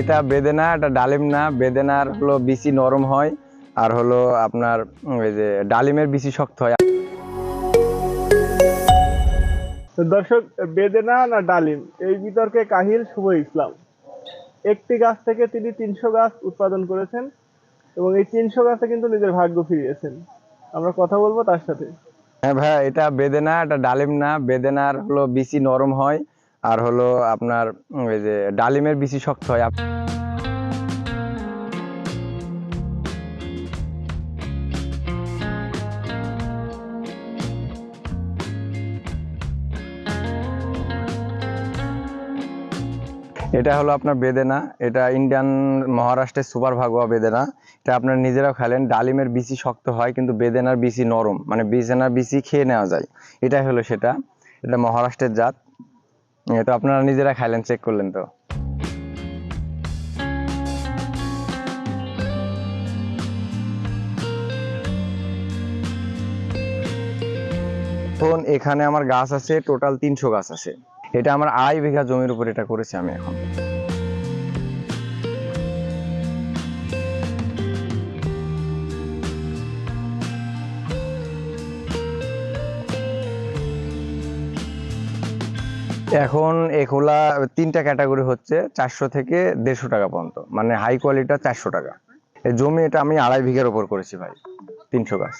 এটা বেদেনা এটা ডালিম না বেদেনার হলো বিচি নরম হয় আর হলো আপনার ওই যে ডালিমের বিচি শক্ত হয়। দর্শক বেদেনা না ডালিম এই বিতর্কে কাহিল শুভ ইসলাম। একটি গাছ থেকে তিনি তিনশো গাছ উৎপাদন করেছেন এবং এই তিনশো গাছে কিন্তু নিজের ভাগ্য ফিরিয়েছেন। আমরা কথা বলব তার সাথে। হ্যাঁ ভাই এটা বেদেনা এটা ডালিম না বেদেনার হলো বিচি নরম হয় আর হলো আপনার ওই যে ডালিমের বিচি শক্ত হয় এটা হলো আপনার বেদেনা। এটা ইন্ডিয়ান মহারাষ্ট্রের সুপার ভাগোয়া বেদেনা। এটা আপনার নিজেরাও খেলেন। ডালিমের বিচি শক্ত হয়, কিন্তু বেদেনার বিচি নরম মানে বেদেনার বিচি খেয়ে নেওয়া যায়। এটাই হলো সেটা। এটা মহারাষ্ট্রের জাত। তো আপনারা নিজেরা খাইলেন চেক করলেন তো। এখন এখানে আমার গাছ আছে টোটাল তিনশো গাছ আছে। এটা আমার আড়াই বিঘা জমির উপর এটা করেছি আমি এখন। এখন এগুলা তিনটা ক্যাটাগরি হচ্ছে চারশো থেকে দেড়শো টাকা পর্যন্ত। মানে হাই কোয়ালিটি চারশো টাকা। জমি এটা আমি আড়াই বিঘার উপর করেছি ভাই, তিনশো গাছ।